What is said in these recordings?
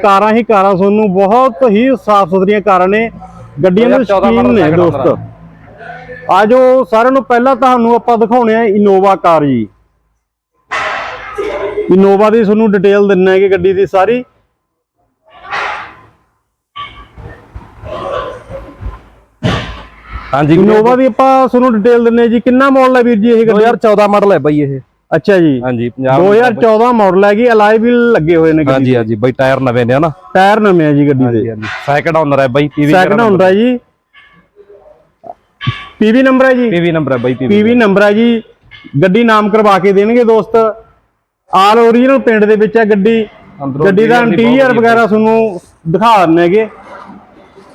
ਕਾਰਾਂ ਹੀ ਕਾਰਾਂ ਤੁਹਾਨੂੰ ਬਹੁਤ ਹੀ ਸਾਫ਼ ਸੁਥਰੀਆਂ ਕਾਰਾਂ ਨੇ। ਗੱਡੀਆਂ ਦੇ 2014 ਸ਼ਕੀਨ ਨੇ ਦੋਸਤ। ਆਜੋ ਸਾਰਿਆਂ ਨੂੰ ਪਹਿਲਾਂ ਤੁਹਾਨੂੰ ਆਪਾਂ ਦਿਖਾਉਣੇ ਆ ਇਨੋਵਾ ਕਾਰ ਜੀ। ਇਨੋਵਾ ਦੀ ਤੁਹਾਨੂੰ ਡਿਟੇਲ ਦਿੰਨਾ ਹੈ ਕਿ ਗੱਡੀ ਦੀ ਸਾਰੀ। ਹਾਂਜੀ ਇਨੋਵਾ ਦੀ ਆਪਾਂ ਤੁਹਾਨੂੰ ਡਿਟੇਲ ਦਿੰਨੇ ਜੀ। ਕਿੰਨਾ ਮਾਡਲ ਹੈ ਵੀਰ ਜੀ ਇਹ ਗੱਡੀ? 2014 ਮਾਡਲ ਹੈ ਬਾਈ ਇਹ। ਅੱਛਾ ਜੀ। ਹਾਂਜੀ 50 2014 ਮਾਡਲ ਹੈ ਜੀ ਅਲਾਈ ਵੀਲ ਲੱਗੇ ਹੋਏ ਨੇ ਹਾਂਜੀ ਹਾਂਜੀ ਬਾਈ ਟਾਇਰ ਨਵੇਂ ਨੇ ਹਨਾ। ਟਾਇਰ ਨਵੇਂ ਆ ਜੀ ਗੱਡੀ ਦੇ। ਸੈਕਿੰਡ ਓਨਰ ਹੈ ਬਾਈ ਪੀਵੀ ਸੈਕਿੰਡ ਹੁੰਦਾ ਹੈ ਜੀ। ਪੀਵੀ ਨੰਬਰ ਹੈ ਜੀ। ਪੀਵੀ ਨੰਬਰ ਹੈ ਬਾਈ ਪੀਵੀ ਪੀਵੀ ਨੰਬਰ ਹੈ ਜੀ। ਗੱਡੀ ਨਾਮ ਕਰਵਾ ਕੇ ਦੇਣਗੇ ਦੋਸਤ। ਆਲ ਓਰੀਜਨਲ ਪਿੰਡ ਦੇ ਵਿੱਚ ਹੈ ਗੱਡੀ। ਗੱਡੀ ਦਾ ਇੰਟੀਰੀਅਰ ਵਗੈਰਾ ਤੁਹਾਨੂੰ ਦਿਖਾ ਦਿੰਨੇ ਹੈਗੇ।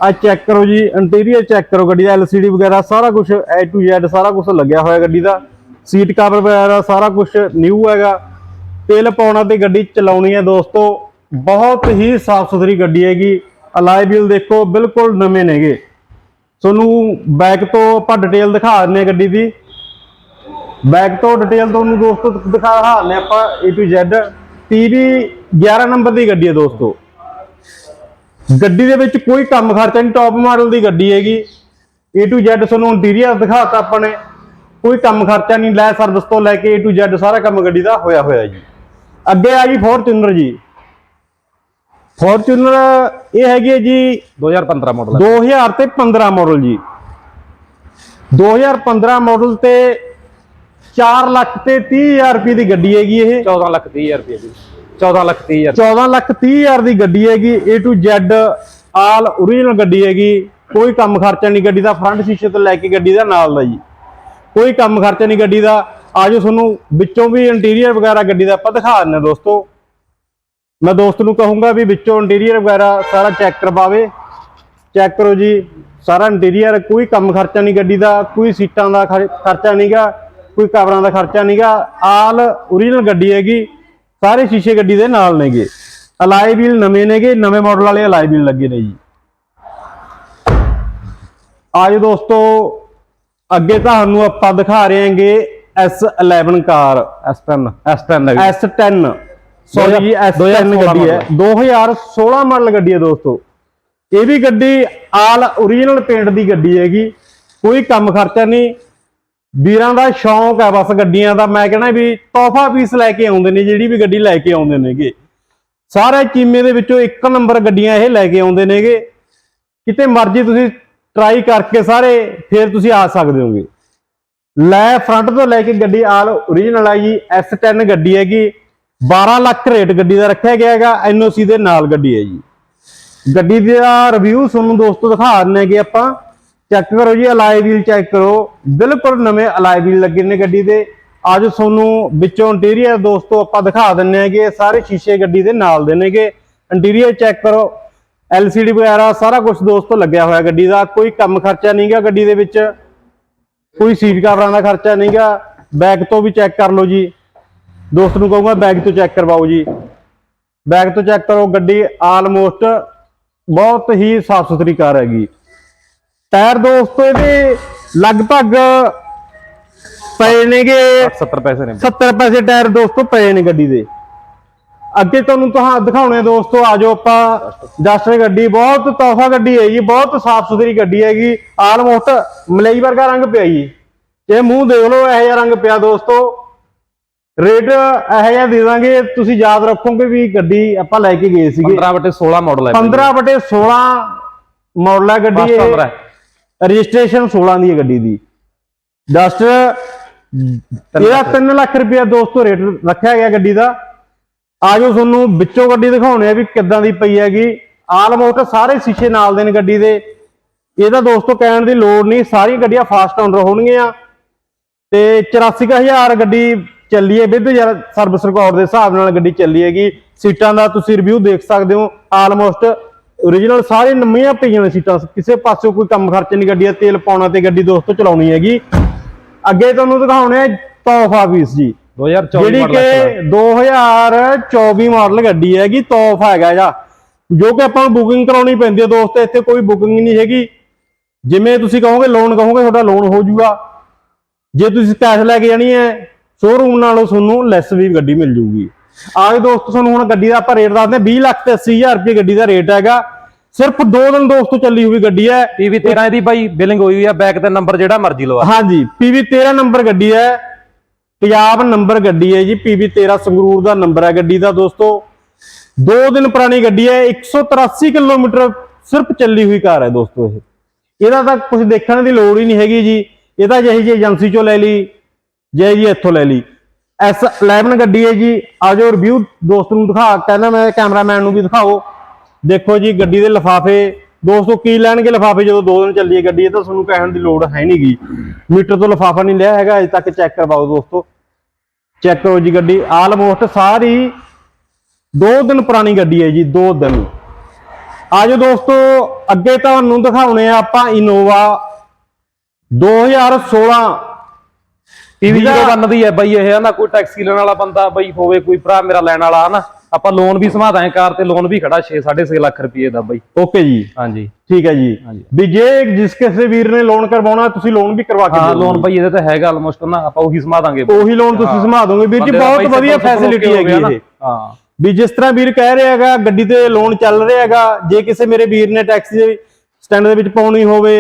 ਆ ਚੈੱਕ ਕਰੋ ਜੀ ਇੰਟੀਰੀਅਰ ਚੈੱਕ ਕਰੋ ਗੱਡੀ ਦਾ LCD ਵਗੈਰਾ ਸਾਰਾ ਕੁਝ A to Z ਸਾਰਾ ਕੁਝ ਲੱਗਿਆ ਹੋਇਆ ਗੱਡੀ ਦਾ। ਸੀਟ ਕਵਰ ਵਗੈਰਾ, ਸਾਰਾ ਕੁਝ ਨਿਊ ਹੈਗਾ। ਤੇਲ ਪਾਉਣਾ ਤੇ ਗੱਡੀ ਚਲਾਉਣੀ ਹੈ ਦੋਸਤੋ। ਬਹੁਤ ਹੀ ਸਾਫ਼ ਸੁਥਰੀ ਗੱਡੀ ਹੈਗੀ। ਅਲਾਈ ਵੀਲ ਦੇਖੋ, ਬਿਲਕੁਲ ਨਵੇਂ ਨੇਗੇ। ਤੁਹਾਨੂੰ ਬੈਕ ਤੋਂ ਆਪਾਂ ਡਿਟੇਲ ਦਿਖਾ ਦਿੰਨੇ ਹਾਂ ਗੱਡੀ ਦੀ। ਬੈਕ ਤੋਂ ਡਿਟੇਲ ਤੁਹਾਨੂੰ ਦੋਸਤੋ ਦਿਖਾ ਦਿੰਨੇ ਆਪਾਂ A to Z TV 11 number ਦੀ ਗੱਡੀ ਹੈ ਦੋਸਤੋ। ਗੱਡੀ ਦੇ ਵਿੱਚ ਕੋਈ ਕੰਮ ਖਰਚਾ ਨਹੀਂ ਟੌਪ ਮਾਡਲ ਦੀ ਗੱਡੀ ਹੈਗੀ। A to Z ਤੁਹਾਨੂੰ ਇੰਟੀਰੀਅਰ ਦਿਖਾਤਾ ਆਪਾਂ ਨੇ। ਕੋਈ ਕੰਮ ਖਰਚਾ ਨਹੀਂ ਲੈ ਸਰਵਿਸ ਤੋਂ ਲੈ ਕੇ A to Z ਸਾਰਾ ਕੰਮ ਗੱਡੀ ਦਾ ਹੋਇਆ ਹੋਇਆ ਜੀ। ਅੱਗੇ ਆ ਜੀ ਫੋਰਚੂਨਰ ਜੀ। ਫੋਰਚੂਨਰ ਇਹ ਹੈਗੀ ਹੈ ਜੀ 2015 ਮਾਡਲ ਹੈ 2000 ਤੇ 15 ਮਾਡਲ ਜੀ। 2015 ਮਾਡਲ ਤੇ 4 ਲੱਖ ਤੇ 30000 ਰੁਪਏ ਦੀ ਗੱਡੀ ਹੈਗੀ ਇਹ। 14 ਲੱਖ 30 ਹਜ਼ਾਰ ਰੁਪਏ ਦੀ। 14 ਲੱਖ 30 ਹਜ਼ਾਰ। 14 ਲੱਖ 30000 ਦੀ ਗੱਡੀ ਹੈਗੀ A to Z all original ਗੱਡੀ ਹੈਗੀ। ਕੋਈ ਕੰਮ ਖਰਚਾ ਨਹੀਂ ਗੱਡੀ ਦਾ ਫਰੰਟ ਸ਼ੀਸ਼ੇ ਤੋਂ ਲੈ ਕੇ ਗੱਡੀ ਦਾ ਨਾਲ ਦਾ ਜੀ। ਕੋਈ ਕੰਮ ਖਰਚਾ ਨਹੀਂ ਗੱਡੀ ਦਾ। ਆਜੋ ਤੁਹਾਨੂੰ ਵਿੱਚੋਂ ਵੀ ਇੰਟੀਰੀਅਰ ਵਗੈਰਾ ਗੱਡੀ ਦਾ ਆਪਾਂ ਦਿਖਾ ਦਿੰਦੇ ਹਾਂ ਦੋਸਤੋ। ਮੈਂ ਦੋਸਤ ਨੂੰ ਕਹੂੰਗਾ ਵੀ ਵਿੱਚੋਂ ਇੰਟੀਰੀਅਰ ਵਗੈਰਾ ਸਾਰਾ ਚੈੱਕ ਕਰਵਾਵੇ। ਚੈੱਕ ਕਰੋ ਜੀ, ਸਾਰਾ ਇੰਟੀਰੀਅਰ ਕੋਈ ਕੰਮ ਖਰਚਾ ਨਹੀਂ ਗੱਡੀ ਦਾ, ਕੋਈ ਸੀਟਾਂ ਦਾ ਖਰ- ਖਰਚਾ ਨਹੀਂਗਾ ਕੋਈ ਕਵਰਾਂ ਦਾ ਖਰਚਾ ਨਹੀਂਗਾ ਆਲ ਓਰੀਜਨਲ ਗੱਡੀ ਹੈਗੀ, ਸਾਰੇ ਸ਼ੀਸ਼ੇ ਗੱਡੀ ਦੇ ਨਾਲ ਨੇਗੇ। ਅਲਾਈ ਵੀਲ ਨਵੇਂ ਨੇਗੇ, ਨਵੇਂ ਮਾਡਲ ਵਾਲੇ ਅਲਾਈ ਵੀਲ ਲੱਗੇ ਨੇ ਜੀ। ਆਜੋ ਦੋਸਤੋ ਅੱਗੇ ਤੁਹਾਨੂੰ ਆਪਾਂ ਦਿਖਾ ਰਹੇ ਹਾਂਗੇ S11 ਕਾਰ। S10 S10 ਹੈ। S10 ਸੌਰੀ ਜੀ S10 ਗੱਡੀ ਹੈ। 2016 ਮਾਡਲ ਗੱਡੀ ਹੈ ਦੋਸਤੋ। ਇਹ ਵੀ ਗੱਡੀ ਆਲ ਓਰੀਜਨਲ ਪੇਂਟ ਦੀ ਗੱਡੀ ਹੈਗੀ। ਕੋਈ ਕੰਮ ਖਰਚਾ ਨਹੀਂ। ਵੀਰਾਂ ਦਾ ਸ਼ੌਂਕ ਹੈ ਬਸ ਗੱਡੀਆਂ ਦਾ। ਮੈਂ ਕਹਿੰਦਾ ਵੀ ਤੋਹਫਾ ਪੀਸ ਲੈ ਕੇ ਆਉਂਦੇ ਨੇ ਜਿਹੜੀ ਵੀ ਗੱਡੀ ਲੈ ਕੇ ਆਉਂਦੇ ਨੇਗੇ। ਸਾਰੇ ਚੀਮੇ ਦੇ ਵਿੱਚੋਂ ਇੱਕ ਨੰਬਰ ਗੱਡੀਆਂ ਇਹ ਲੈ ਕੇ ਆਉਂਦੇ ਨੇਗੇ। ਕਿਤੇ ਮਰਜ਼ੀ ਤੁਸੀਂ ਟਰਾਈ ਕਰਕੇ ਸਾਰੇ ਫਿਰ ਤੁਸੀਂ ਆ ਸਕਦੇ ਹੋਗੇ। ਲੈ ਫਰੰਟ ਤੋਂ ਲੈ ਕੇ ਗੱਡੀ ਆਲ ਓਰੀਜਨਲ ਆ ਜੀ S10 ਗੱਡੀ ਹੈਗੀ। 12 ਲੱਖ ਰੇਟ ਗੱਡੀ ਦਾ ਰੱਖਿਆ ਗਿਆ ਹੈਗਾ NOC ਦੇ ਨਾਲ ਗੱਡੀ ਹੈ ਜੀ। ਗੱਡੀ ਦਾ ਰਿਵਿਊ ਤੁਹਾਨੂੰ ਦੋਸਤੋ ਦਿਖਾ ਦਿੰਨੇ ਕਿ ਆਪਾਂ। ਚੈੱਕ ਕਰੋ ਜੀ ਅਲਾਈ ਵੀਲ ਚੈੱਕ ਕਰੋ। ਬਿਲਕੁਲ ਨਵੇਂ ਅਲਾਈ ਵੀਲ ਲੱਗੇ ਨੇ ਗੱਡੀ ਦੇ। ਅੱਜ ਤੁਹਾਨੂੰ ਵਿੱਚੋਂ ਇੰਟੀਰੀਅਰ ਦੋਸਤੋ ਆਪਾਂ ਦਿਖਾ ਦਿੰਨੇ ਆ ਕਿ ਸਾਰੇ ਸ਼ੀਸ਼ੇ ਗੱਡੀ ਦੇ ਨਾਲ ਦੇ ਨੇਗੇ। ਇੰਟੀਰੀਅਰ ਚੈੱਕ ਕਰੋ LCD ਵਗੈਰਾ ਸਾਰਾ ਕੁਝ ਦੋਸਤੋ ਲੱਗਿਆ ਹੋਇਆ ਗੱਡੀ ਦਾ ਕੋਈ ਕੰਮ ਖਰਚਾ ਨਹੀਂਗਾ ਗੱਡੀ ਦੇ ਵਿੱਚ। ਕੋਈ ਸੀਟ ਕਵਰਾਂ ਦਾ ਖਰਚਾ ਨਹੀਂਗਾ ਬੈਕ ਤੋਂ ਵੀ ਚੈੱਕ ਕਰ ਲਓ ਜੀ। ਦੋਸਤ ਨੂੰ ਕਹੂੰਗਾ ਬੈਗ ਤੋਂ ਚੈੱਕ ਕਰਵਾਓ ਜੀ। ਬੈਗ ਤੋਂ ਚੈੱਕ ਕਰੋ ਗੱਡੀ ਆਲਮੋਸਟ ਬਹੁਤ ਹੀ ਸਾਫ਼ ਸੁਥਰੀ ਕਾਰ ਹੈਗੀ। ਟਾਇਰ ਦੋਸਤੋ ਇਹਦੇ ਲਗਭਗ ਪਏ ਨੇਗੇ। 70 ਪੈਸੇ ਨੇ। 70 ਪੈਸੇ ਟਾਇਰ ਦੋਸਤੋ ਪਏ ਨੇ ਗੱਡੀ ਦੇ। ਅੱਗੇ ਤੁਹਾਨੂੰ ਤੁਹਾਂ ਦਿਖਾਉਣੇ ਦੋਸਤੋ ਆਜੋ ਆਪਾਂ। ਜਸਟਰ ਗੱਡੀ ਬਹੁਤ ਤੋਹਫਾ ਗੱਡੀ ਹੈ ਜੀ ਬਹੁਤ ਸਾਫ਼ ਸੁਥਰੀ ਗੱਡੀ ਹੈਗੀ। ਆਲਮੋਸਟ ਮਲਈ ਵਰਗਾ ਰੰਗ ਪਿਆ ਜੀ। ਇਹ ਮੂੰਹ ਦੇਖ ਲਓ ਇਹੋ ਜਿਹਾ ਰੰਗ ਪਿਆ ਦੋਸਤੋ। ਰੇਟ ਇਹੋ ਜਿਹਾ ਦੇ ਦਾਂਗੇ ਤੁਸੀਂ ਯਾਦ ਰੱਖੋਗੇ ਵੀ ਗੱਡੀ ਆਪਾਂ ਲੈ ਕੇ ਗਏ ਸੀਗੇ। 15 ਬਟੇ 16 ਮਾਡਲ ਹੈ 15 ਬਟੇ 16 ਮਾਡਲ ਹੈ ਗੱਡੀ ਇਹ। ਰਜਿਸਟ੍ਰੇਸ਼ਨ 16 ਦੀ ਹੈ ਗੱਡੀ ਦੀ। ਜਸਟ ਇਹਦਾ 3 ਲੱਖ ਰੁਪਇਆ ਦੋਸਤੋ ਰੇਟ ਰੱਖਿਆ ਗਿਆ ਗੱਡੀ ਦਾ। ਆਜੋ ਤੁਹਾਨੂੰ ਵਿੱਚੋਂ ਗੱਡੀ ਦਿਖਾਉਣੇ ਆ ਵੀ ਕਿੱਦਾਂ ਦੀ ਪਈ ਹੈਗੀ। ਆਲਮੋਸਟ ਸਾਰੇ ਸ਼ੀਸ਼ੇ ਨਾਲ ਦੇ ਨੇ ਗੱਡੀ ਦੇ। ਇਹਦਾ ਦੋਸਤੋ ਕਹਿਣ ਦੀ ਲੋੜ ਨਹੀਂ, ਸਾਰੀਆਂ ਗੱਡੀਆਂ ਫਾਸਟ ਓਨਰ ਹੋਣਗੀਆਂ। ਤੇ 84000 ਗੱਡੀ ਚੱਲੀ ਹੈ ਵਿਦ ਸਰਵਿਸ ਰਿਕਾਰਡ ਦੇ ਹਿਸਾਬ ਨਾਲ ਗੱਡੀ ਚੱਲੀ ਹੈਗੀ। ਸੀਟਾਂ ਦਾ ਤੁਸੀਂ ਰਿਵਿਊ ਦੇਖ ਸਕਦੇ ਹੋ ਆਲਮੋਸਟ origignal ਸਾਰੇ ਨਵੀਆਂ ਪਈਆਂ ਨੇ ਸੀਟਾਂ। ਕਿਸੇ ਪਾਸਿਓਂ ਕੋਈ ਕੰਮ ਖਰਚ ਨਹੀਂ, ਗੱਡੀ ਦਾ ਤੇਲ ਪਾਉਣਾ ਤੇ ਗੱਡੀ ਦੋਸਤੋ ਚਲਾਉਣੀ ਹੈਗੀ। ਅੱਗੇ ਤੁਹਾਨੂੰ ਦਿਖਾਉਣੇ ਆ ਤੋਹਫਾ ਪੀਸ ਜੀ। 2024 ਜਿਹੜੀ ਕਿ 2024 ਮਾਡਲ ਗੱਡੀ ਹੈਗੀ ਤੋਹਫਾ ਹੈਗਾ ਜਾਂ ਜੋ ਕਿ ਆਪਾਂ ਨੂੰ ਬੁਕਿੰਗ ਕਰਾਉਣੀ ਪੈਂਦੀ ਹੈ ਦੋਸਤ ਇੱਥੇ ਕੋਈ ਬੁਕਿੰਗ ਨਹੀਂ ਹੈਗੀ। ਜਿਵੇਂ ਤੁਸੀਂ ਕਹੋਗੇ ਲੋਨ ਕਹੋਗੇ ਤੁਹਾਡਾ ਲੋਨ ਹੋ ਜਾਊਗਾ ਜੇ ਤੁਸੀਂ ਕੈਸ਼ ਲੈ ਕੇ ਜਾਣੀ ਹੈ ਸ਼ੋਰੂਮ ਨਾਲੋਂ ਤੁਹਾਨੂੰ ਲੈਸ ਵੀ ਗੱਡੀ ਮਿਲ ਜਾਊਗੀ ਆਗੇ ਦੋਸਤੋ ਤੁਹਾਨੂੰ ਹੁਣ ਗੱਡੀ ਦਾ ਆਪਾਂ ਰੇਟ ਦੱਸਦੇ ਹਾਂ 20 ਲੱਖ ਤੇ 80000 ਰੁਪਏ ਗੱਡੀ ਦਾ ਰੇਟ ਹੈਗਾ। ਸਿਰਫ 2 ਦਿਨ ਦੋਸਤੋ ਚੱਲੀ ਹੋਈ ਗੱਡੀ ਹੈ। ਪੀਵੀ 13 ਇਹਦੀ ਬਾਈ ਬਿਲਿੰਗ ਹੋਈ ਹੋਈ ਆ ਬੈਕ ਤੇ ਨੰਬਰ ਜਿਹੜਾ ਮਰਜ਼ੀ ਲਵਾ। ਹਾਂਜੀ ਪੀਵੀ 13 ਨੰਬਰ ਗੱਡੀ ਹੈ। ਪੰਜਾਬ ਨੰਬਰ ਗੱਡੀ ਹੈ ਜੀ ਪੀਵੀ 13 ਸੰਗਰੂਰ ਦਾ ਨੰਬਰ ਹੈ ਗੱਡੀ ਦਾ ਦੋਸਤੋ। 2 ਦਿਨ ਪੁਰਾਣੀ ਗੱਡੀ ਹੈ 183 ਕਿਲੋਮੀਟਰ ਸਿਰਫ ਚੱਲੀ ਹੋਈ ਕਾਰ ਹੈ ਦੋਸਤੋ ਇਹ। ਇਹਦਾ ਤਾਂ ਕੁਝ ਦੇਖਣ ਦੀ ਲੋੜ ਹੀ ਨਹੀਂ ਹੈਗੀ ਜੀ। ਇਹ ਤਾਂ ਜਿਹੀ ਜੀ ਏਜੰਸੀ ਚੋਂ ਲੈ ਲਈ ਜੇ ਜੀ ਇੱਥੋਂ ਲੈ ਲਈ। ਐਸ 11 ਗੱਡੀ ਹੈ ਜੀ। ਆਜੋ ਰਿਵਿਊ ਦੋਸਤ ਨੂੰ ਦਿਖਾ, ਕਹਿੰਦਾ ਮੈਂ ਕੈਮਰਾਮੈਨ ਨੂੰ ਵੀ ਦਿਖਾਓ। ਦੇਖੋ ਜੀ, ਗੱਡੀ ਦੇ ਲਿਫਾਫੇ। ਦੋਸਤੋ, ਕੀ ਲੈਣਗੇ ਲਿਫਾਫੇ ਜਦੋਂ ਦੋ ਦਿਨ ਚੱਲੀ ਹੈ ਗੱਡੀ, ਇਹ ਤਾਂ ਤੁਹਾਨੂੰ ਕਹਿਣ ਦੀ ਲੋੜ ਹੈ ਨਹੀਂਗੀ ਮੀਟਰ ਤੋਂ ਲਿਫਾਫਾ ਨਹੀਂ ਲਿਆ ਹੈਗਾ, ਅਜੇ ਤੱਕ ਚੈੱਕ ਕਰਵਾਓ ਦੋਸਤੋ। ਚੈੱਕ ਕਰੋ ਜੀ ਗੱਡੀ ਆਲਮੋਸਟ ਸਾਰੀ ਦੋ ਦਿਨ ਪੁਰਾਣੀ ਗੱਡੀ ਹੈ ਜੀ ਦੋ ਦਿਨ। ਆਜੋ ਦੋਸਤੋ ਅੱਗੇ ਤੁਹਾਨੂੰ ਦਿਖਾਉਣੇ ਆ ਆਪਾਂ ਇਨੋਵਾ 2016 ਪੀਵੀ ਵੀਰਾ- 01 ਦੀ ਹੈ ਬਾਈ ਇਹ ਨਾ ਕੋਈ ਟੈਕਸੀ ਲੈਣ ਵਾਲਾ ਬੰਦਾ ਬਾਈ ਹੋਵੇ ਕੋਈ ਭਰਾ ਮੇਰਾ ਲੈਣ ਵਾਲਾ ਹਨਾ? ਆਪਾਂ ਲੋਨ ਵੀ ਸਮਾ ਦਾਂਗੇ ਕਾਰ ਤੇ ਲੋਨ ਵੀ ਖੜਾ 6 6.5 ਲੱਖ ਰੁਪਏ ਦਾ ਬਾਈ। ਓਕੇ ਜੀ। ਹਾਂਜੀ। ਠੀਕ ਹੈ ਜੀ। ਵੀ ਜੇ ਜਿਸ ਕਿਸੇ ਵੀਰ ਨੇ ਲੋਨ ਕਰਵਾਉਣਾ ਤੁਸੀਂ ਲੋਨ ਵੀ ਕਰਵਾ ਕੇ ਹਾਂ ਲੋਨ ਬਾਈ ਇਹਦੇ ਤੇ ਹੈਗਾ ਆਲਮੋਸਟ ਨਾ ਆਪਾਂ ਉਹੀ ਸਮਾ ਦਾਂਗੇ ਉਹੀ ਲੋਨ ਤੁਸੀਂ ਸਮਾ ਦੋਗੇ। ਵੀਰ ਜੀ ਬਹੁਤ ਵਧੀਆ ਫੈਸਿਲਿਟੀ ਹੋ ਹੈਗੀ। ਇਹ। ਹਾਂ। ਵੀ ਜਿਸ ਤਰ੍ਹਾਂ ਵੀਰ ਕਹਿ ਰਿਹਾ ਹੈਗਾ ਗੱਡੀ ਤੇ ਲੋਨ ਚੱਲ ਰਿਹਾ ਹੈਗਾ ਜੇ ਕਿਸੇ ਮੇਰੇ ਵੀਰ ਨੇ ਟੈਕਸੀ ਦੇ ਸਟੈਂਡ ਦੇ ਵਿੱਚ ਪਾਉਣੀ ਹੋਵੇ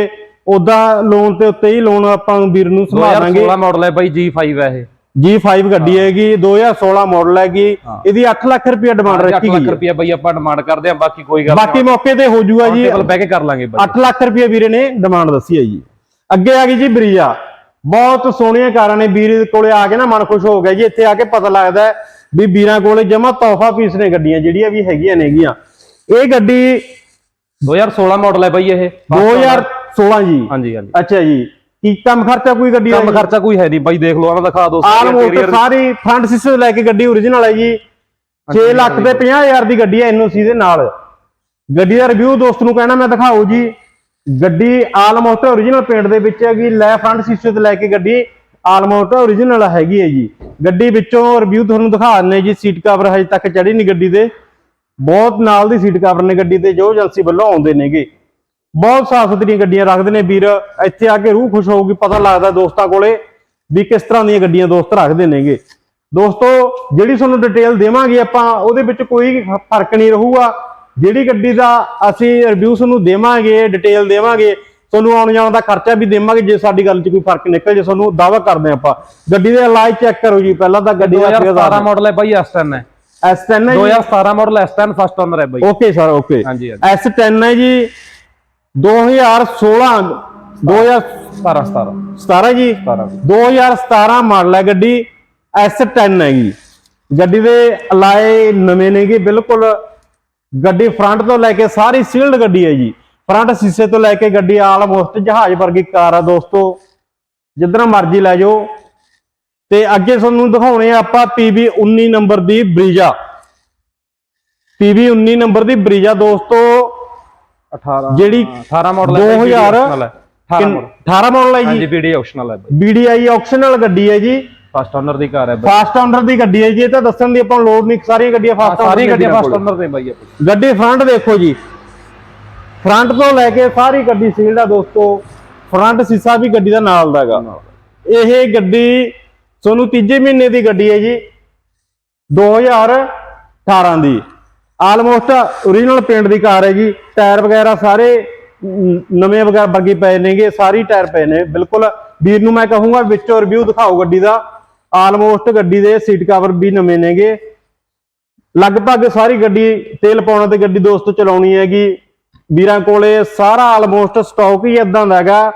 ਉਦਾਂ ਲੋਨ ਤੇ ਉੱਤੇ ਹੀ ਲੋਨ ਆਪਾਂ ਵੀਰ ਨੂੰ ਸਮਾ ਦਾਂਗੇ 2016 ਮਾਡਲ ਹੈ ਬਾਈ G5 ਹੈ ਇਹ। G5 ਗੱਡੀ ਹੈਗੀ 2016 ਮਾਡਲ ਹੈਗੀ ਇਹਦੀ 8 ਲੱਖ ਰੁਪਏ ਡਿਮਾਂਡ 8 ਰੱਖੀ ਲੱਖ ਗਈ ਹੈ। ਰੁਪਏ ਬਾਈ ਆਪਾਂ ਡਿਮਾਂਡ ਕਰਦੇ ਆ ਬਾਕੀ ਕੋਈ ਗੱਲ ਬਾਕੀ ਮੌਕੇ ਤੇ ਹੋ ਜਾਊਗਾ ਜੀ। ਬਹਿ ਕੇ ਕਰ ਲਾਂਗੇ ਬਾਈ। 8 ਲੱਖ ਰੁਪਏ ਵੀਰੇ ਨੇ ਡਿਮਾਂਡ ਦੱਸੀ ਹੈ ਜੀ। ਅੱਗੇ ਆ ਗਈ ਜੀ ਬਰੀਜਾ ਬਹੁਤ ਸੋਹਣੀਆਂ ਕਾਰਾਂ ਨੇ ਵੀਰ ਕੋਲੇ ਆ ਕੇ ਨਾ ਮਨ ਖੁਸ਼ ਹੋ ਗਿਆ ਜੀ। ਇੱਥੇ ਆ ਕੇ ਪਤਾ ਲੱਗਦਾ ਵੀ ਵੀਰਾਂ ਕੋਲੇ ਜਮਾ ਤੋਹਫਾ ਪੀਸ ਨੇ ਗੱਡੀਆਂ ਜਿਹੜੀਆਂ ਵੀ ਹੈਗੀਆਂ ਨੇਗੀਆਂ ਇਹ ਗੱਡੀ 2016 ਮਾਡਲ ਹੈ ਬਾਈ ਇਹ। 2016 ਜੀ। ਹਾਂਜੀ ਹਾਂਜੀ। ਅੱਛਾ ਜੀ। ਕੀ ਕੰਮ ਖਰਚਾ ਕੋਈ ਗੱਡੀ ਦਾ ਕੰਮ ਖਰਚਾ ਕੋਈ ਹੈ ਨਹੀਂ ਬਾਈ ਦੇਖ ਲਓ ਆਣਾ ਦਿਖਾ ਦੋ। ਆਲਮੋਸਟ ਸਾਰੀ ਫਰੰਟ ਤੋਂ ਲੈ ਕੇ ਗੱਡੀ ਓਰੀਜਨਲ ਹੈ ਜੀ। 6 ਲੱਖ ਤੇ 50000 ਦੀ ਗੱਡੀ ਹੈ ਐਨਓਸੀ ਦੇ ਨਾਲ। ਗੱਡੀ ਦਾ ਰਿਵਿਊ ਦੋਸਤ ਨੂੰ ਕਹਿਣਾ ਮੈਂ ਦਿਖਾਓ ਜੀ। ਗੱਡੀ ਆਲਮੋਸਟ ਓਰੀਜਨਲ ਪੇਂਟ ਦੇ ਵਿੱਚ ਹੈਗੀ ਲੈ ਫਰੰਟ ਸਿਸਟਮ ਤੋਂ ਲੈ ਕੇ ਗੱਡੀ ਆਲਮੋਸਟ ਓਰੀਜਨਲ ਹੈਗੀ ਹੈ ਜੀ। ਗੱਡੀ ਵਿੱਚੋਂ ਰਿਵਿਊ ਤੁਹਾਨੂੰ ਦਿਖਾ ਦਿੰਨੇ ਜੀ ਸੀਟ ਕਵਰ ਹਜੇ ਤੱਕ ਚੜੀ ਨਹੀਂ ਗੱਡੀ ਦੇ। ਬਹੁਤ ਨਾਲ ਦੀ ਸੀਟ ਕਵਰ ਨੇ ਗੱਡੀ ਤੇ ਜੋ ਏਜੰਸੀ ਵੱਲੋਂ ਆਉਂਦੇ ਨੇਗੇ। ਬਹੁਤ ਸਾਫ਼ ਸੁਥਰੀਆਂ ਗੱਡੀਆਂ ਰੱਖਦੇ ਨੇ ਵੀਰ। ਇੱਥੇ ਆ ਕੇ ਰੂਹ ਖੁਸ਼ ਹੋਊਗੀ ਪਤਾ ਲੱਗਦਾ ਦੋਸਤਾਂ ਕੋਲੇ ਵੀ ਕਿਸ ਤਰ੍ਹਾਂ ਦੀਆਂ ਗੱਡੀਆਂ ਦੋਸਤ ਰੱਖਦੇ ਨੇਗੇ। ਦੋਸਤੋ ਜਿਹੜੀ ਤੁਹਾਨੂੰ ਡਿਟੇਲ ਦੇਵਾਂਗੇ ਆਪਾਂ ਉਹਦੇ ਵਿੱਚ ਕੋਈ ਫ਼ਰਕ ਨਹੀਂ ਰਹੂਗਾ। ਜਿਹੜੀ ਗੱਡੀ ਦਾ ਅਸੀਂ ਰਿਵਿਊ ਤੁਹਾਨੂੰ ਦੇਵਾਂਗੇ ਡਿਟੇਲ ਦੇਵਾਂਗੇ ਤੁਹਾਨੂੰ ਆਉਣ ਜਾਣ ਦਾ ਖਰਚਾ ਵੀ ਦੇਵਾਂਗੇ ਜੇ ਸਾਡੀ ਗੱਲ 'ਚ ਕੋਈ ਫ਼ਰਕ ਨਿਕਲ ਜੇ ਤੁਹਾਨੂੰ ਦਾਅਵਾ ਕਰਦੇ ਆਪਾਂ। ਗੱਡੀ ਦੇ ਅਲਾਈ ਚੈੱਕ ਕਰੋ ਜੀ ਪਹਿਲਾਂ ਤਾਂ ਗੱਡੀ ਦਾ 2017 ਮਾਡਲ ਹੈ ਬਾਈ S10 ਹੈ। S10 ਹੈ ਜੀ। 2017 ਮਾਡਲ S10 ਫਸਟ ਓਨਰ ਹੈ ਬਾਈ। ਓਕੇ ਸਰ ਓਕੇ ਹਾਂਜੀ। S10 ਹੈ ਜੀ। 2016 2000 17 17 17 ਜੀ? 17 2017 ਮਾਡਲ ਹੈ ਗੱਡੀ S10 ਹੈਗੀ ਗੱਡੀ ਦੇ ਅਲਾਏ ਨਵੇਂ ਨੇਗੇ ਬਿਲਕੁਲ ਗੱਡੀ ਫਰੰਟ ਤੋਂ ਲੈ ਕੇ ਸਾਰੀ ਸੀਲਡ ਗੱਡੀ ਹੈ ਜੀ। ਫਰੰਟ ਸੀਸੇ ਤੋਂ ਲੈ ਕੇ ਗੱਡੀ ਆਲਮੋਸਟ ਜਹਾਜ਼ ਵਰਗੀ ਕਾਰ ਆ ਦੋਸਤੋ। ਜਿੱਧਰ ਮਰਜ਼ੀ ਲੈ ਜਾਓ। ਤੇ ਅੱਗੇ ਤੁਹਾਨੂੰ ਦਿਖਾਉਣੇ ਆ ਆਪਾਂ PV 19 ਨੰਬਰ ਦੀ ਬਰੀਜਾ। PV 19 ਨੰਬਰ ਦੀ ਬਰੀਜਾ ਦੋਸਤੋ। 18 ਜਿਹੜੀ 18 ਮਾਡਲ ਹੈ 2000 18 ਮਾਡਲ 18 ਮਾਡਲ ਹੈ। ਹਾਂਜੀ ਜੀ BD ਆਪਸ਼ਨਲ ਹੈ। ਬਾਈ BDI ਆਪਸ਼ਨਲ ਗੱਡੀ ਹੈ ਜੀ। ਫਸਟ ਓਨਰ ਦੀ ਕਾਰ ਹੈ ਬਾਈ। ਫਾਸਟ ਓਨਰ ਦੀ ਗੱਡੀ ਹੈ ਜੀ ਇਹ ਤਾਂ ਦੱਸਣ ਦੀ ਆਪਾਂ ਨੂੰ ਲੋੜ ਨਹੀਂ ਸਾਰੀਆਂ ਗੱਡੀਆਂ ਫਾਸਟ ਸਾਰੀ ਗੱਡੀਆਂ ਫਸਟ ਓਨਰ ਦੇ ਬਾਈ ਗੱਡੀ ਫਰੰਟ ਦੇਖੋ ਜੀ। ਫਰੰਟ ਤੋਂ ਲੈ ਕੇ ਸਾਰੀ ਗੱਡੀ ਸੀਲਡ ਆ ਦੋਸਤੋ ਫਰੰਟ ਸੀਸਾ ਵੀ ਗੱਡੀ ਦਾ ਨਾਲ ਦਾ ਹੈਗਾ। ਇਹ ਗੱਡੀ ਤੁਹਾਨੂੰ ਤੀਜੇ ਮਹੀਨੇ ਦੀ ਗੱਡੀ ਹੈ ਜੀ 2018 ਦੀ। ਆਲਮੋਸਟ ਓਰੀਜਨਲ ਪੇਂਟ ਦੀ ਕਾਰ ਹੈਗੀ। ਟਾਇਰ ਵਗੈਰਾ ਸਾਰੇ ਨਵੇਂ ਵਗੈਰਾ ਵਰਗੇ ਪਏ ਨੇਗੇ, ਸਾਰੀ ਟਾਇਰ ਪਏ ਨੇ। ਬਿਲਕੁਲ ਵੀਰ ਨੂੰ ਮੈਂ ਕਹੂੰਗਾ ਵਿੱਚੋਂ ਰਿਵਿਊ ਦਿਖਾਓ ਗੱਡੀ ਦਾ। ਆਲਮੋਸਟ ਗੱਡੀ ਦੇ ਸੀਟ ਕਵਰ ਵੀ ਨਵੇਂ ਨੇਗੇ। ਲਗਭਗ ਸਾਰੀ ਗੱਡੀ ਤੇਲ ਪਾਉਣਾ ਤੇ ਗੱਡੀ ਦੋਸਤੋ ਚਲਾਉਣੀ ਹੈਗੀ। ਵੀਰਾਂ ਕੋਲੇ ਸਾਰਾ ਆਲਮੋਸਟ ਸਟਾਕ ਹੀ ਇਦਾਂ ਦਾ ਹੈਗਾ।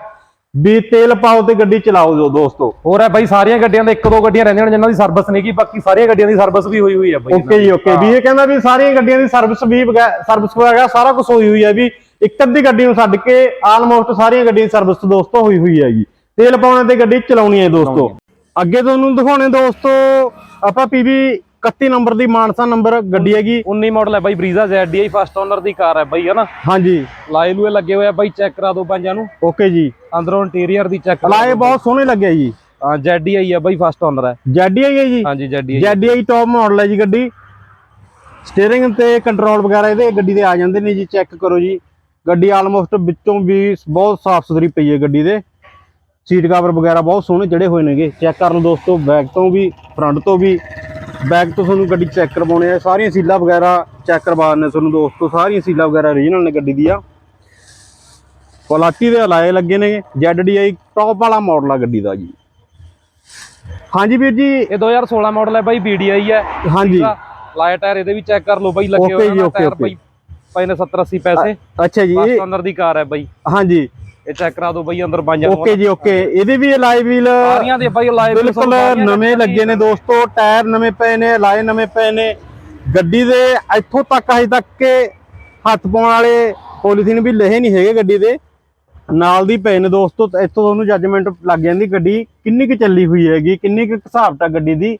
ਵੀ ਤੇਲ ਪਾਓ ਤੇ ਗੱਡੀ ਚਲਾਓ ਜੋ ਦੋਸਤੋ। ਹੋਰ ਹੈ ਬਾਈ ਸਾਰੀਆਂ ਗੱਡੀਆਂ ਦੇ ਇੱਕ ਦੋ ਗੱਡੀਆਂ ਰਹਿੰਦੀਆਂ ਨੇ ਜਿਨ੍ਹਾਂ ਦੀ ਸਰਵਿਸ ਨਹੀਂ ਕੀ ਬਾਕੀ ਸਾਰੀਆਂ ਗੱਡੀਆਂ ਦੀ ਸਰਵਿਸ ਵੀ ਹੋਈ ਹੋਈ ਹੈ ਬਾਈ ਓਕੇ ਜੀ ਓਕੇ ਵੀ ਇਹ ਕਹਿੰਦਾ ਵੀ ਸਾਰੀਆਂ ਗੱਡੀਆਂ ਦੀ ਸਰਵਿਸ ਵੀ ਸਰਵਿਸ ਵਗੈਰਾ ਸਾਰਾ ਕੁਝ ਹੋਈ ਹੋਈ ਹੈ ਵੀ ਇੱਕ ਅੱਧੀ ਗੱਡੀ ਨੂੰ ਛੱਡ ਕੇ ਆਲਮੋਸਟ ਸਾਰੀਆਂ ਗੱਡੀਆਂ ਦੀ ਸਰਵਿਸ ਦੋਸਤੋ ਹੋਈ ਹੋਈ ਹੈਗੀ ਤੇਲ ਪਾਉਣਾ ਤੇ ਗੱਡੀ ਚਲਾਉਣੀ ਹੈ ਦੋਸਤੋ। ਅੱਗੇ ਤੁਹਾਨੂੰ ਦਿਖਾਉਣੇ ਦੋਸਤੋ ਆਪਾਂ ਪੀਵੀ 31 ਨੰਬਰ ਦੀ ਮਾਨਸਾ ਨੰਬਰ ਗੱਡੀ ਹੈਗੀ। 19 ਮਾਡਲ ਹੈ ਬਾਈ ਬਰੀਜ਼ਾ ZDI ਫਸਟ ਓਨਰ ਦੀ ਕਾਰ ਹੈ ਬਾਈ ਹਨਾ ਹਾਂਜੀ। ਲਾਏ ਲੂਏ ਲੱਗੇ ਹੋਏ ਆ ਬਾਈ ਚੈੱਕ ਕਰਾ ਦਿਓ ਪੰਜਾਂ ਨੂੰ। ਓਕੇ ਜੀ। ਅੰਦਰੋਂ ਇੰਟੀਰੀਅਰ ਦੀ ਚੈੱਕ ਲਾਏ ਬਹੁਤ ਸੋਹਣੇ ਲੱਗੇ ਜੀ। ਹਾਂ ZDI ਹੈ ਬਾਈ ਫਸਟ ਓਨਰ ਹੈ। ਜੈਡੀਆਈ ਹੈ ਜੀ। ਹਾਂਜੀ ZDI ਜੈਡੀਆਈ ਟੌਪ ਮਾਡਲ ਹੈ ਜੀ ਗੱਡੀ। ਸਟੀਅਰਿੰਗ ਤੇ ਕੰਟਰੋਲ ਵਗੈਰਾ ਇਹਦੇ ਗੱਡੀ ਦੇ ਆ ਜਾਂਦੇ ਨੇ ਜੀ ਚੈੱਕ ਕਰੋ ਜੀ। ਗੱਡੀ ਆਲਮੋਸਟ ਵਿੱਚੋਂ ਵੀ ਬਹੁਤ ਸਾਫ਼ ਸੁਥਰੀ ਪਈ ਹੈ ਗੱਡੀ ਦੇ। ਸੀਟ ਕਵਰ ਵਗੈਰਾ ਬਹੁਤ ਸੋਹਣੇ ਚੜੇ ਹੋਏ ਨੇਗੇ। ਚੈੱਕ ਕਰ ਲਓ ਦੋਸਤੋ ਬੈਕ ਤੋਂ ਵੀ ਫਰੰਟ ਤੋਂ ਵੀ। ਬੈਕ ਤੋਂ ਤੁਹਾਨੂੰ ਗੱਡੀ ਚੈੱਕ ਕਰਵਾਉਣੇ ਆ। ਸਾਰੀਆਂ ਸੀਲਾਂ ਵਗੈਰਾ ਚੈੱਕ ਕਰਵਾਉਣੇ ਤੁਹਾਨੂੰ ਦੋਸਤੋ। ਸਾਰੀਆਂ ਸੀਲਾਂ ਵਗੈਰਾ ਓਰੀਜਨਲ ਨੇ ਗੱਡੀ ਦੀਆਂ। ਕੁਆਲਿਟੀ ਦੇ ਅਲਾਏ ਲੱਗੇ ਨੇ। ZDI ਟੌਪ ਵਾਲਾ ਮਾਡਲ ਆ ਗੱਡੀ ਦਾ ਜੀ। ਹਾਂਜੀ ਵੀਰ ਜੀ। ਇਹ 2016 ਮਾਡਲ ਹੈ ਬਾਈ BDI ਹੈ। ਹਾਂਜੀ। ਲਾਈਟ ਟਾਇਰ ਇਹਦੇ ਵੀ ਚੈੱਕ ਕਰ ਲਓ ਬਾਈ ਲੱਗੇ ਹੋਏ ਨੇ ਟਾਇਰ। ਬਾਈ। ਪਏ ਨੇ 70 80 ਪੈਸੇ। ਅੱਛਾ ਜੀ। ਇਹ- ਅੰਦਰ ਦੀ ਕਾਰ ਹੈ ਬਾਈ। ਹਾਂਜੀ। ਇਹ ਚੈੱਕ ਕਰਾ ਦਿਓ ਬਾਈ ਅੰਦਰ ਬਾਈਆਂ ਓਕੇ ਜੀ ਓਕੇ। ਇਹਦੇ ਵੀ ਅਲਾਈ ਵੀਲ ਸਾਰੀਆਂ ਦੇ ਬਾਈ ਲਾਈਵ ਬਿਲਕੁਲ ਨਵੇਂ ਲੱਗੇ ਨੇ ਦੋਸਤੋ ਟਾਇਰ ਨਵੇਂ ਪਏ ਨੇ ਅਲਾਈ ਨਵੇਂ ਪਏ ਨੇ। ਗੱਡੀ ਦੇ ਇੱਥੋਂ ਤੱਕ ਹਜੇ ਤੱਕ ਕਿ ਹੱਥ ਪਾਉਣ ਵਾਲੇ ਪੋਲੀਥੀਨ ਵੀ ਲਹੇ ਨਹੀਂ ਹੈਗੇ ਗੱਡੀ ਦੇ। ਨਾਲ ਦੀ ਪਏ ਨੇ ਦੋਸਤੋ ਇੱਥੋਂ ਤੁਹਾਨੂੰ ਜੱਜਮੈਂਟ ਲੱਗ ਜਾਂਦੀ ਗੱਡੀ ਕਿੰਨੀ ਕੁ ਚੱਲੀ ਹੋਈ ਹੈਗੀ ਕਿੰਨੀ ਕੁ ਹਿਸਾਬ ਤੱਕ ਗੱਡੀ ਦੀ।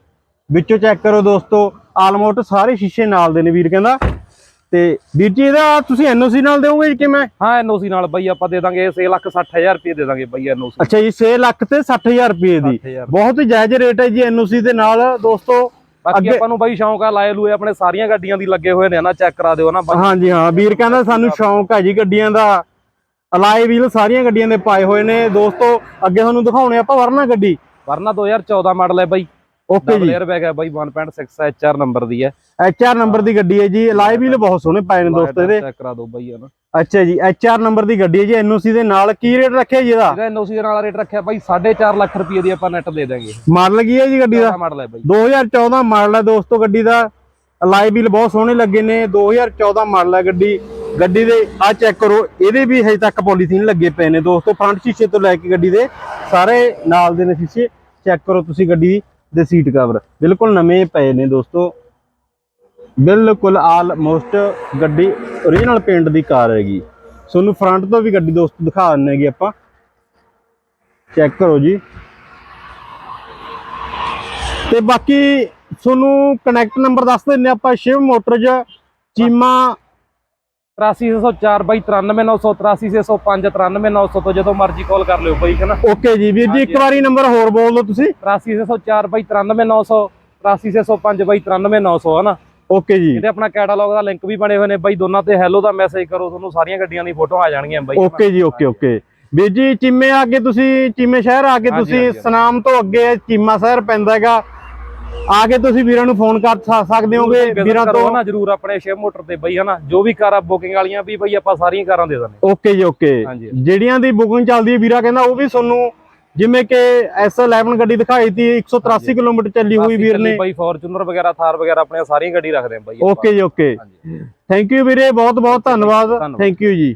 ਵਿੱਚੋਂ ਚੈੱਕ ਕਰੋ ਦੋਸਤੋ ਆਲਮੋਸਟ ਸਾਰੇ ਸ਼ੀਸ਼ੇ ਨਾਲ ਦੇ ਨੇ ਵੀਰ ਕਹਿੰਦਾ। ਤੇ ਵੀਰ ਜੀ ਇਹਦਾ ਤੁਸੀਂ ਐਨਓਸੀ ਨਾਲ ਦਿਓਗੇ ਕਿਵੇਂ? ਹਾਂ ਐਨਓਸੀ ਨਾਲ ਬਾਈ ਆਪਾਂ ਦੇ ਦਾਂਗੇ 6 ਲੱਖ 60000 ਰੁਪਏ ਦੇ ਦਾਂਗੇ ਬਾਈ ਐਨਓਸੀ ਅੱਛਾ ਜੀ 6 ਲੱਖ ਤੇ 60000 ਰੁਪਏ ਦੀ। 60,000 ਬਹੁਤ ਹੀ ਜਾਇਜ਼ ਰੇਟ ਹੈ ਜੀ ਐਨਓਸੀ ਦੇ ਨਾਲ ਦੋਸਤੋ। ਬਾਕੀ ਅੱਗੇ- ਆਪਾਂ ਨੂੰ ਬਾਈ ਸ਼ੌਂਕ ਆ ਲਾਏ ਲੂਏ ਆਪਣੇ ਸਾਰੀਆਂ ਗੱਡੀਆਂ ਦੀ ਲੱਗੇ ਹੋਏ ਨੇ ਨਾ ਚੈੱਕ ਕਰਾ ਦਿਓ ਨਾ ਹਾਂਜੀ ਹਾਂ ਵੀਰ ਕਹਿੰਦਾ ਸਾਨੂੰ ਸ਼ੌਂਕ ਹੈ ਜੀ ਗੱਡੀਆਂ ਦਾ। ਅਲਾਈ ਵੀਲ ਸਾਰੀਆਂ ਗੱਡੀਆਂ ਦੇ ਪਾਏ ਹੋਏ ਨੇ। ਦੋਸਤੋ ਅੱਗੇ ਤੁਹਾਨੂੰ ਦਿਖਾਉਣੇ ਆਪਾਂ ਵਰਨਾ ਗੱਡੀ। ਵਰਨਾ 2014 ਮਾਡਲ ਹੈ ਬਾਈ। ਓਕੇ ਜੀ। 에ਅਰ ਬੈਗ ਹੈ ਬਾਈ 1.6 ਐਚਆਰ ਨੰਬਰ ਦੀ ਹੈ। ਐਚਆਰ ਨੰਬਰ ਦੀ ਗੱਡੀ ਹੈ ਜੀ ਅਲਾਈ ਵੀਲ ਬਹੁਤ ਸੋਹਣੇ ਪਾਏ ਨੇ ਦੋਸਤੋ ਇਹਦੇ। ਚੈੱਕ ਕਰਾ ਦਿਓ ਬਾਈ ਹਨਾ ਅੱਛਾ ਜੀ ਐਚਆਰ ਨੰਬਰ ਦੀ ਗੱਡੀ ਹੈ ਜੀ ਐਨਓਸੀ ਦੇ ਨਾਲ। ਕੀ ਰੇਟ ਰੱਖਿਆ ਜੀ ਇਹਦਾ? ਇਹਦਾ ਐਨਓਸੀ ਦੇ ਨਾਲ ਰੇਟ ਰੱਖਿਆ ਬਾਈ 4.5 ਲੱਖ ਰੁਪਏ ਦੀ ਆਪਾਂ ਨੈਟ ਦੇ ਦਾਂਗੇ ਮਾਡਲ ਕੀ ਹੈ ਜੀ ਗੱਡੀ ਦਾ? ਮਾਡਲ ਹੈ ਬਾਈ। 2014 ਮਾਡਲ ਹੈ ਦੋਸਤੋ ਗੱਡੀ ਦਾ। ਅਲਾਈ ਵੀਲ ਬਹੁਤ ਸੋਹਣੇ ਲੱਗੇ ਨੇ 2014 ਮਾਡਲ ਹੈ ਗੱਡੀ। ਗੱਡੀ ਦੇ ਆ ਚੈੱਕ ਕਰੋ ਇਹਦੇ ਵੀ ਹਜੇ ਤੱਕ ਪੋਲੀਥੀਨ ਲੱਗੇ ਪਏ ਨੇ ਦੋਸਤੋ। ਫਰੰਟ ਸ਼ੀਸ਼ੇ ਤੋਂ ਲੈ ਕੇ ਗੱਡੀ ਦੇ ਸਾਰੇ ਨਾਲ ਦੇ ਨੇ ਸ਼ੀਸ਼ੇ। ਚੈੱਕ ਕਰੋ ਤੁਸੀਂ ਗੱਡੀ ਦੇ। ਸੀਟ ਕਵਰ ਬਿਲਕੁਲ ਨਵੇਂ ਪਏ ਨੇ ਦੋਸਤੋ। ਬਿਲਕੁਲ ਆਲਮੋਸਟ ਗੱਡੀ ਓਰੀਜਨਲ ਪੇਂਟ ਦੀ ਕਾਰ ਹੈਗੀ। ਤੁਹਾਨੂੰ ਫਰੰਟ ਤੋਂ ਵੀ ਗੱਡੀ ਦੋਸਤੋ ਦਿਖਾ ਦਿੰਨੇ ਹੈਗੇ ਆਪਾਂ। ਚੈੱਕ ਕਰੋ ਜੀ। ਤੇ ਬਾਕੀ ਤੁਹਾਨੂੰ ਕਨੈਕਟ ਨੰਬਰ ਦੱਸ ਦਿੰਨੇ ਆਪਾਂ। ਸ਼ਿਵ ਮੋਟਰਜ ਚੀਮਾ 83604 ਬਾਈ 93900 83605 93900 ਤੋਂ ਜਦੋਂ ਮਰਜ਼ੀ ਕਾਲ ਕਰ ਲਿਓ ਬਾਈ ਹਨਾ? ਓਕੇ ਜੀ ਵੀਰ ਜੀ ਇੱਕ ਵਾਰੀ ਨੰਬਰ ਹੋਰ ਬੋਲ ਦਿਓ ਤੁਸੀਂ। 83604 ਬਾਈ 93900 83605 ਬਾਈ 93900 ਹਨਾ? ਓਕੇ ਜੀ। ਇਹਦੇ ਆਪਣਾ ਕੈਟਾਲੌਗ ਦਾ ਲਿੰਕ ਵੀ ਬਣੇ ਹੋਏ ਨੇ ਬਾਈ ਦੋਨਾਂ ਤੇ ਹੈਲੋ ਦਾ ਮੈਸੇਜ ਕਰੋ ਤੁਹਾਨੂੰ ਸਾਰੀਆਂ ਗੱਡੀਆਂ ਦੀ ਫੋਟੋ ਆ ਜਾਣਗੀਆਂ ਬਾਈ। ਓਕੇ ਜੀ ਓਕੇ ਓਕੇ। ਵੀਰ ਜੀ ਚੀਮੇ ਆ ਕੇ ਤੁਸੀਂ ਚੀਮੇ ਸ਼ਹਿਰ ਆ ਕੇ ਤੁਸੀਂ। ਸਨਾਮ ਤੋਂ ਅੱਗੇ ਚੀਮਾ ਸ਼ਹਿਰ ਪੈਂਦਾ ਹੈਗਾ। ਆ ਕੇ ਤੁਸੀਂ ਵੀਰਾਂ ਨੂੰ ਫੋਨ ਕਰ ਸਕ- ਸਕਦੇ ਹੋਗੇ ਵੀਰਾਂ ਤੋਂ। ਨਾ ਜਰੂਰ ਆਪਣੇ ਸ਼ਿਵ ਮੋਟਰ ਤੇ ਬਈ ਹਨਾ ਜੋ ਵੀ ਕਾਰਾਂ ਬੁਕਿੰਗ ਵਾਲੀਆਂ ਵੀ ਬਈ ਆਪਾਂ ਸਾਰੀਆਂ ਕਾਰਾਂ ਦੇ ਦਿੰਦੇ ਓਕੇ ਜੀ ਓਕੇ। ਜਿਹੜੀਆਂ ਦੀ ਬੁਕਿੰਗ ਚੱਲਦੀ ਹੈ ਵੀਰਾ ਕਹਿੰਦਾ ਉਹ ਵੀ ਤੁਹਾਨੂੰ ਜਿਵੇਂ ਕਿ S11 ਗੱਡੀ ਦਿਖਾਈ ਤੀ 183 ਕਿਲੋਮੀਟਰ ਚੱਲੀ ਹੋਈ ਵੀਰ ਨੇ। ਬਾਈ ਫੋਰਚੂਨਰ ਵਗੈਰਾ ਥਾਰ ਵਗੈਰਾ ਆਪਣੀਆਂ ਸਾਰੀਆਂ ਗੱਡੀ ਰੱਖਦੇ ਆ ਬਾਈ। ਓਕੇ ਜੀ ਓਕੇ। ਥੈਂਕ ਯੂ ਵੀਰੇ ਬਹੁਤ ਬਹੁਤ ਧੰਨਵਾਦ। ਥੈਂਕ ਯੂ ਜੀ।